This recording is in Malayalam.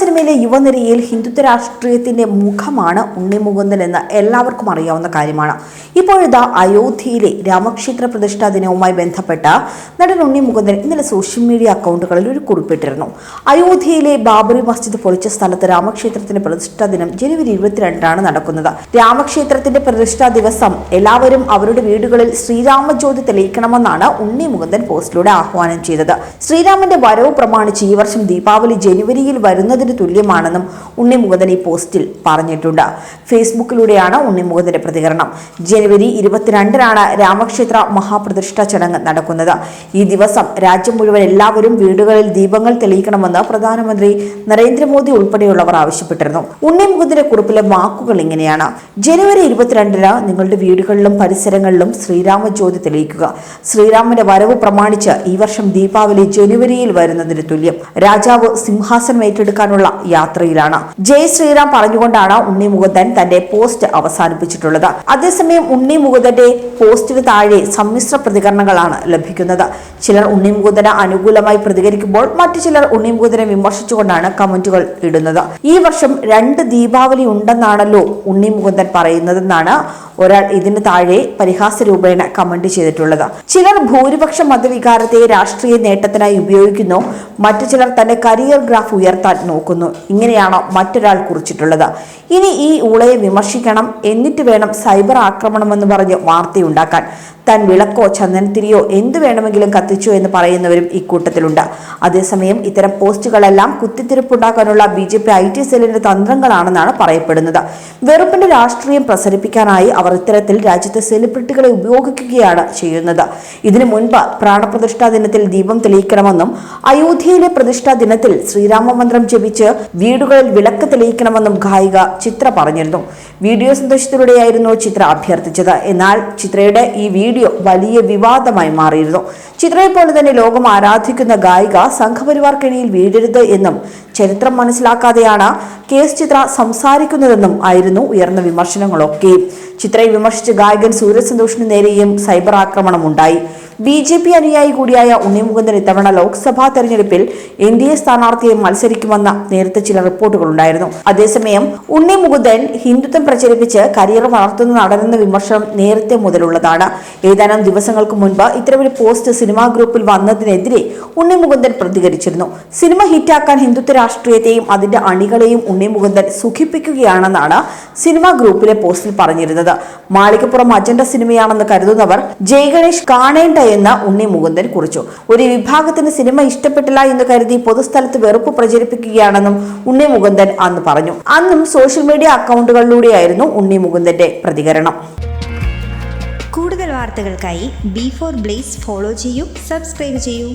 സിനിമയിലെ യുവനിരയിൽ ഹിന്ദുത്വ രാഷ്ട്രീയത്തിന്റെ മുഖമാണ് ഉണ്ണി മുകുന്ദൻ എന്ന് എല്ലാവർക്കും അറിയാവുന്ന കാര്യമാണ്. ഇപ്പോഴിതാ അയോധ്യയിലെ രാമക്ഷേത്ര പ്രതിഷ്ഠാ ദിനവുമായി ബന്ധപ്പെട്ട നടൻ ഉണ്ണി മുകുന്ദൻ ഇന്നലെ സോഷ്യൽ മീഡിയ അക്കൗണ്ടുകളിൽ ഒരു കുറിപ്പിട്ടിരുന്നു. അയോധ്യയിലെ ബാബറി മസ്ജിദ് പൊളിച്ച സ്ഥലത്ത് രാമക്ഷേത്രത്തിന്റെ പ്രതിഷ്ഠാ ദിനം ജനുവരി ഇരുപത്തിരണ്ടാണ് നടക്കുന്നത്. രാമക്ഷേത്രത്തിന്റെ പ്രതിഷ്ഠാ ദിവസം എല്ലാവരും അവരുടെ വീടുകളിൽ ശ്രീരാമജ്യോതി തെളിയിക്കണമെന്നാണ് ഉണ്ണി മുകുന്ദൻ പോസ്റ്റിലൂടെ ആഹ്വാനം ചെയ്തത്. ശ്രീരാമന്റെ വരവ് പ്രമാണിച്ച് ഈ വർഷം ദീപാവലി ജനുവരിയിൽ വരുന്നതിന് തുല്യമാണെന്നും ഉണ്ണി മുകുന്ദൻ ഈ പോസ്റ്റിൽ പറഞ്ഞിട്ടുണ്ട്. ഫേസ്ബുക്കിലൂടെയാണ് ഉണ്ണി മുകുന്ദന്റെ പ്രതികരണം. ജനുവരി ഇരുപത്തിരണ്ടിനാണ് രാമക്ഷേത്ര മഹാപ്രതിഷ്ഠ ചടങ്ങ് നടക്കുന്നത്. ഈ ദിവസം രാജ്യം മുഴുവൻ എല്ലാവരും വീടുകളിൽ ദീപങ്ങൾ തെളിയിക്കണമെന്ന് പ്രധാനമന്ത്രി നരേന്ദ്രമോദി ഉൾപ്പെടെയുള്ളവർ ആവശ്യപ്പെട്ടിരുന്നു. ഉണ്ണി മുകുന്ദന്റെ കുറിപ്പിലെ വാക്കുകൾ ഇങ്ങനെയാണ്. ജനുവരി ഇരുപത്തിരണ്ടിന് നിങ്ങളുടെ വീടുകളിലും പരിസരങ്ങളിലും ശ്രീരാമ ജ്യോതി തെളിയിക്കുക. ശ്രീരാമന്റെ വരവ് പ്രമാണിച്ച് ഈ വർഷം ദീപാവലി ജനുവരിയിൽ വരുന്നതിന് തുല്യം. രാജാവ് സിംഹാസനം ഏറ്റെടുക്കാനുള്ള യാത്രയിലാണ്. ജയ് ശ്രീറാം പറഞ്ഞുകൊണ്ടാണ് ഉണ്ണി മുകുന്ദൻ തന്റെ പോസ്റ്റ് അവസാനിപ്പിച്ചിട്ടുള്ളത്. അതേസമയം ഉണ്ണി മുകുന്ദന്റെ പോസ്റ്റിന് താഴെ സമ്മിശ്ര പ്രതികരണങ്ങളാണ് ലഭിക്കുന്നത്. ചിലർ ഉണ്ണി മുകുന്ദന് അനുകൂലമായി പ്രതികരിക്കുമ്പോൾ മറ്റു ചിലർ ഉണ്ണി മുകുന്ദനെ വിമർശിച്ചുകൊണ്ടാണ് കമന്റുകൾ ഇടുന്നത്. ഈ വർഷം രണ്ട് ദീപാവലി ഉണ്ടെന്നാണല്ലോ ഉണ്ണി മുകുന്ദൻ പറയുന്നതെന്നാണ് ഒരാൾ ഇതിന് താഴെ പരിഹാസ രൂപേണ കമന്റ് ചെയ്തിട്ടുള്ളത്. ചിലർ ഭൂരിപക്ഷ മതവികാരത്തെ രാഷ്ട്രീയ നേട്ടത്തിനായി ഉപയോഗിക്കുന്നു. മറ്റു ചിലർ തന്റെ കരിയർ ഗ്രാഫ് ഉയർത്താൻ നോക്കുന്നു. ഇങ്ങനെയാണ് മറ്റൊരാൾ കുറിച്ചിട്ടുള്ളത്. ഇനി ഈ ഊളയെ വിമർശിക്കണം. എന്നിട്ട് വേണം സൈബർ ആക്രമണം എന്ന് പറഞ്ഞ് വാർത്തയുണ്ടാക്കാൻ താൻ വിളക്കോ ചന്ദനത്തിരിയോ എന്തു വേണമെങ്കിലും കത്തിച്ചു എന്ന് പറയുന്നവരും ഇക്കൂട്ടത്തിലുണ്ട് അതേസമയം ഇത്തരം പോസ്റ്റുകളെല്ലാം കുത്തിത്തിരിപ്പുണ്ടാക്കാനുള്ള B J P I T സെല്ലിന്റെ തന്ത്രങ്ങളാണെന്നാണ് പറയപ്പെടുന്നത്. വെറുപ്പിന്റെ രാഷ്ട്രീയം പ്രസരിപ്പിക്കാനായി അവർ ഇത്തരത്തിൽ രാജ്യത്തെ സെലിബ്രിറ്റികളെ ഉപയോഗിക്കുകയാണ് ചെയ്യുന്നത്. ഇതിനു മുൻപ് പ്രാണപ്രതിഷ്ഠാ ദിനത്തിൽ ദീപം തെളിയിക്കണമെന്നും അയോധ്യയിലെ പ്രതിഷ്ഠാ ദിനത്തിൽ ശ്രീരാമമന്ത്രം ജപിച്ച് വീടുകളിൽ വിളക്ക് തെളിയിക്കണമെന്നും ഗായിക ചിത്ര പറഞ്ഞിരുന്നു. വീഡിയോ സന്ദേശത്തിലൂടെയായിരുന്നു ചിത്ര അഭ്യർത്ഥിച്ചത്. എന്നാൽ ചിത്രയുടെ ഈ വീഡിയോ വലിയ വിവാദമായി മാറിയിരുന്നു. ചിത്രയെ പോലെ തന്നെ ലോകം ആരാധിക്കുന്ന ഗായിക സംഘപരിവാർക്കിണിയിൽ വീഴരുത് എന്നും ചരിത്രം മനസ്സിലാക്കാതെയാണ് കെ എസ് ചിത്ര സംസാരിക്കുന്നതെന്നും ആയിരുന്നു ഉയർന്ന വിമർശനങ്ങളൊക്കെ. ചിത്രയെ വിമർശിച്ച് ഗായകൻ സൂര്യസന്തോഷിന് നേരെയും സൈബർ ആക്രമണം ഉണ്ടായി. ബി ജെ പി അനുയായി കൂടിയായ ഉണ്ണിമുകുന്ദൻ ഇത്തവണ ലോക്സഭാ തെരഞ്ഞെടുപ്പിൽ എൻ ഡി എ സ്ഥാനാർത്ഥിയെ മത്സരിക്കുമെന്ന നേരത്തെ ചില റിപ്പോർട്ടുകളുണ്ടായിരുന്നു. അതേസമയം ഉണ്ണി മുകുന്ദൻ ഹിന്ദുത്വം പ്രചരിപ്പിച്ച് കരിയർ വളർത്തുന്ന നടനെന്ന വിമർശനം നേരത്തെ മുതലുള്ളതാണ്. ഏതാനും ദിവസങ്ങൾക്ക് മുൻപ് ഇത്തരമൊരു പോസ്റ്റ് സിനിമാ ഗ്രൂപ്പിൽ വന്നതിനെതിരെ ഉണ്ണി മുകുന്ദൻ പ്രതികരിച്ചിരുന്നു. സിനിമ ഹിറ്റാക്കാൻ ഹിന്ദുത്വ രാഷ്ട്രീയത്തെയും അതിന്റെ അണികളെയും ഉണ്ണി മുകുന്ദൻ സുഖിപ്പിക്കുകയാണെന്നാണ് സിനിമാ ഗ്രൂപ്പിലെ പോസ്റ്റിൽ പറഞ്ഞിരുന്നത്. മാളികപ്പുറം അജണ്ട സിനിമയാണെന്ന് കരുതുന്നവർ ജയഗണേഷ് കാണേണ്ട എന്ന് ഉണ്ണി മുകുന്ദൻ കുറിച്ചു. ഒരു വിഭാഗത്തിന് സിനിമ ഇഷ്ടപ്പെട്ടില്ല എന്ന് കരുതി പൊതുസ്ഥലത്ത് വെറുപ്പ് പ്രചരിപ്പിക്കുകയാണെന്നും ഉണ്ണി മുകുന്ദൻ അന്ന് പറഞ്ഞു. അന്നും സോഷ്യൽ മീഡിയ അക്കൗണ്ടുകളിലൂടെയായിരുന്നു ഉണ്ണി മുകുന്ദന്റെ പ്രതികരണം. കൂടുതൽ വാർത്തകൾക്കായി ബി ഫോർ ബ്ലേസ് ഫോളോ ചെയ്യൂ സബ്സ്ക്രൈബ് ചെയ്യൂ.